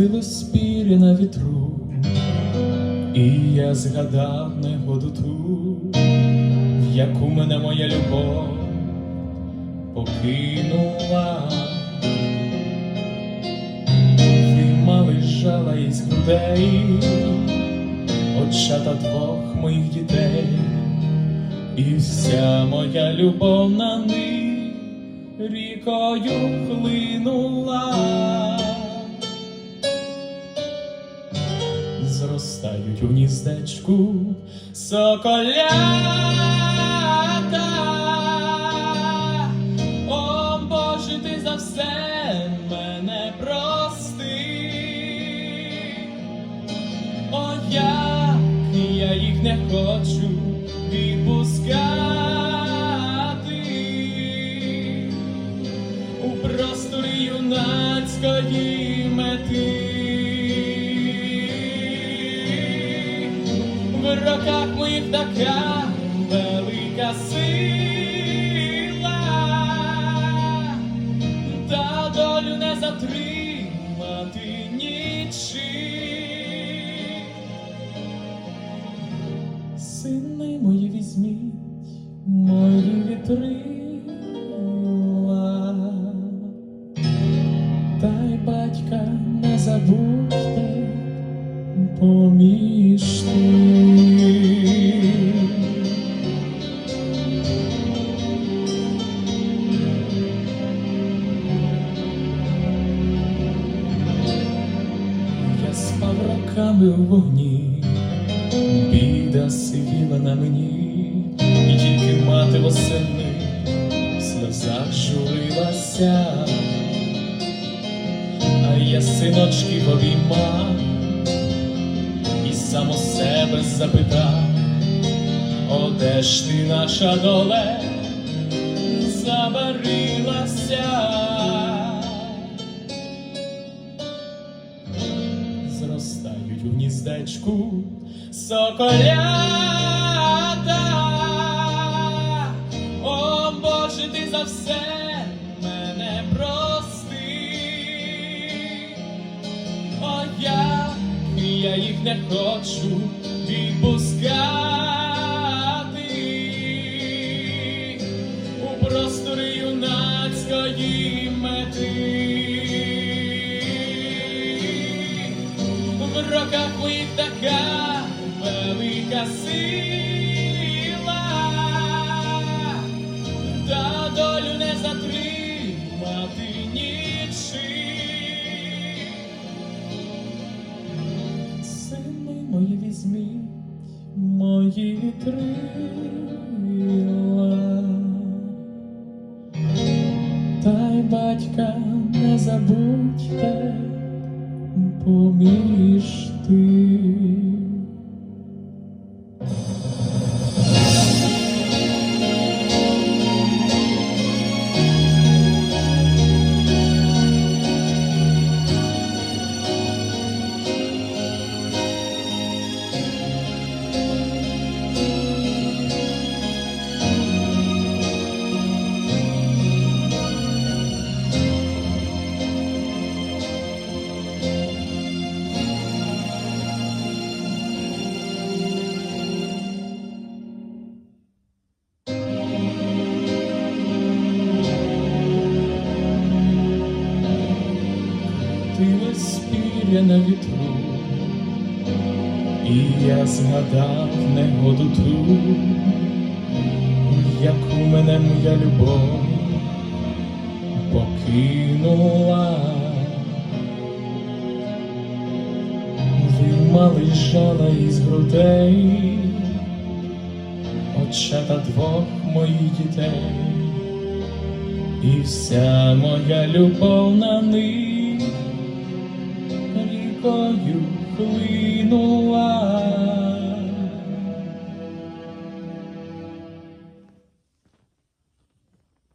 Крутилось пір'я на вітру, і я згадав негоду ту, в яку мене моя любов покинула. Виймали жала із грудей, очата двох моїх дітей, і вся моя любов на них рікою хлинула. Зростають у гніздечку соколята. О, Боже, ти за все мене прости. О, як я їх не хочу відпускати у просторі юнацької мети. Роках моїх така велика сила, та долю не затримати нічим. Сини мої візьміть, мої вітрила, та батька не забудьте поміж тим. Спав роками у вогні, біда сивіла на мені, і тільки мати восени в сльозах журилася, а я синочки обіймав і сам у себе запитав, О, де ж ти наша доле? Забарилася? У гніздечку соколята. О, Боже, ти за все мене прости. О, як я їх не хочу відпускати у простори юнацької мети. Моїх така велика сила, та долю не затримати нічим. Сини мої візьміть, мої вітрила, та батька не забудьте поміж тим. Крутилось на вітру, і я згадав негоду ту, яку мене моя любов покинула. Виймали жала із грудей, очата двох моїх дітей, і вся моя любов на них рікою хлинула.